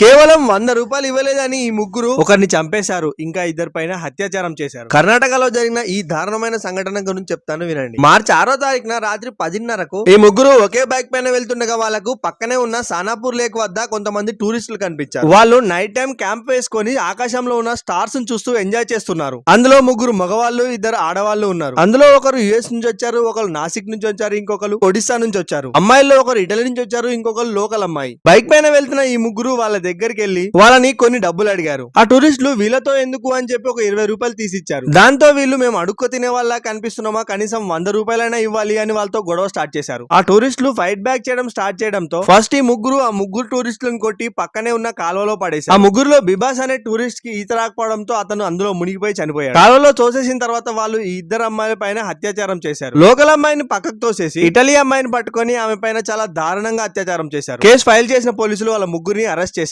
కేవలం వంద రూపాయలు ఇవ్వలేదని ఈ ముగ్గురు ఒకరిని చంపేశారు ఇంకా ఇద్దరు పైన అత్యాచారం చేశారు. కర్ణాటకలో జరిగిన ఈ దారుణమైన సంఘటన గురించి చెప్తాను వినండి. మార్చి ఆరో తారీఖున రాత్రి పదిన్నరకు ఈ ముగ్గురు ఒకే బైక్ పైన వెళ్తుండగా వాళ్ళకు పక్కనే ఉన్న సానాపూర్ లేక్ వద్ద కొంతమంది టూరిస్టులు కనిపించారు. వాళ్ళు నైట్ టైం క్యాంప్ వేసుకొని ఆకాశంలో ఉన్న స్టార్స్ చూస్తూ ఎంజాయ్ చేస్తున్నారు. అందులో ముగ్గురు మగవాళ్ళు ఇద్దరు ఆడవాళ్ళు ఉన్నారు. అందులో ఒకరు యుఎస్ నుంచి వచ్చారు ఒకరు నాసిక్ నుంచి వచ్చారు ఇంకొకరు ఒడిస్సా నుంచి వచ్చారు. అమ్మాయిల్లో ఒకరు ఇటలీ నుంచి వచ్చారు ఇంకొకరు లోకల్ అమ్మాయి. బైక్ పైన వెళ్తున్న ఈ ముగ్గురు వాళ్ళ దగ్గరికి వెళ్ళి వాళ్ళని కొన్ని డబ్బులు అడిగారు. ఆ టూరిస్టులు వీళ్ళతో ఎందుకు అని చెప్పి ఒక ఇరవై రూపాయలు తీసిచ్చారు. దాంతో వీళ్ళు మేము అడుక్కు తినే వాళ్ళ కనిపిస్తున్నామా? కనీసం వంద రూపాయలైనా ఇవ్వాలి అని వాళ్ళతో గొడవ స్టార్ట్ చేశారు. ఆ టూరిస్టులు ఫైట్ బ్యాక్ చేయడం స్టార్ట్ చేయడంతో ఫస్ట్ ఈ ముగ్గురు ఆ ముగ్గురు టూరిస్టులను కొట్టి పక్కనే ఉన్న కాలువలో పడేశారు. ఆ ముగ్గురులో బిబాస్ అనే టూరిస్ట్కి ఈత రాకపోవడంతో అతను అందులో మునిగిపోయి చనిపోయాడు. కాలువలో తోసేసిన తర్వాత వాళ్ళు ఈ ఇద్దరు అమ్మాయిల పైన అత్యాచారం చేశారు. లోకల్ అమ్మాయిని పక్కకు తోసేసి ఇటలీ అమ్మాయిని పట్టుకొని ఆమె పైన చాలా దారుణంగా అత్యాచారం చేశారు. కేసు ఫైల్ చేసిన పోలీసులు వాళ్ళ ముగ్గురిని అరెస్ట్ చేశారు.